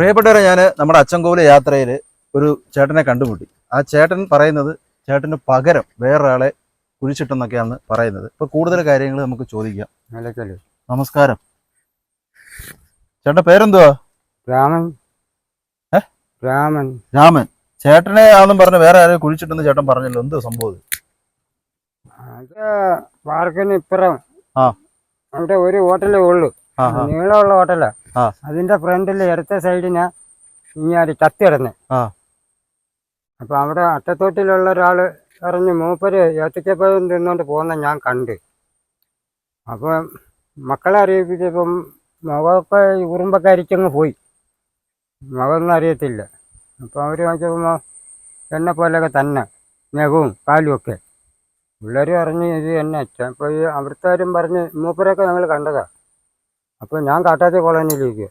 പ്രിയപ്പെട്ടവരെ ഞാൻ നമ്മുടെ അച്ചൻകോവിലെ യാത്രയിൽ ഒരു ചേട്ടനെ കണ്ടുമുട്ടി. ആ ചേട്ടൻ പറയുന്നത് ചേട്ടന് പകരം വേറൊരാളെ കുഴിച്ചിട്ടെന്നൊക്കെയാണ് പറയുന്നത്. ഇപ്പൊ കൂടുതൽ കാര്യങ്ങൾ നമുക്ക് ചോദിക്കാം. നമസ്കാരം. ചേട്ടൻ പേരെന്തുവാ? രാമൻ? രാമൻ. രാമൻ. ചേട്ടനെ ആണെന്നും പറഞ്ഞ് വേറെ ആരെയും കുഴിച്ചിട്ടെന്ന് ചേട്ടൻ പറഞ്ഞല്ലോ. എന്ത് സംഭവം പാർക്കിന് ഇപ്പുറം. അവിടെ ഒരു ഹോട്ടലേ ഉള്ളൂ. നീളമുള്ള ഹോട്ടലാ. അതിന്റെ ഫ്രണ്ടിൽ ഇടത്തെ സൈഡിന് ഇങ്ങനെ ചത്തി കിടന്ന്. അപ്പൊ അവിടെ അട്ടത്തോട്ടിലുള്ള ഒരാൾ പറഞ്ഞു മൂപ്പര് ഏത്തക്കപ്പഴം തിന്നുകൊണ്ട് പോകുന്ന ഞാൻ കണ്ട്. അപ്പൊ മക്കളെ അറിയിപ്പിച്ചപ്പം മുഖമൊക്കെ ഉറുമ്പൊക്കെ അരിച്ചങ്ങ് പോയി. മുഖമൊന്നും അറിയത്തില്ല. അപ്പൊ അവർ വാങ്ങിച്ചപ്പോ എന്നെ പോലെയൊക്കെ തന്നെ നഖവും കാലും ഒക്കെ. പിള്ളേർ പറഞ്ഞ് ഇത് തന്നെ അപ്പോൾ ഈ അവിടുത്തെ പറഞ്ഞ് മൂപ്പരൊക്കെ ഞങ്ങൾ കണ്ടതാ. അപ്പോൾ ഞാൻ കാട്ടാത്തി കോളനിയിലിരിക്കുക